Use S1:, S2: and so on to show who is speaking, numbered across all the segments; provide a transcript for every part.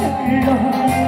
S1: 温柔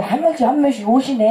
S1: 한 명씩 한 명씩 오시네.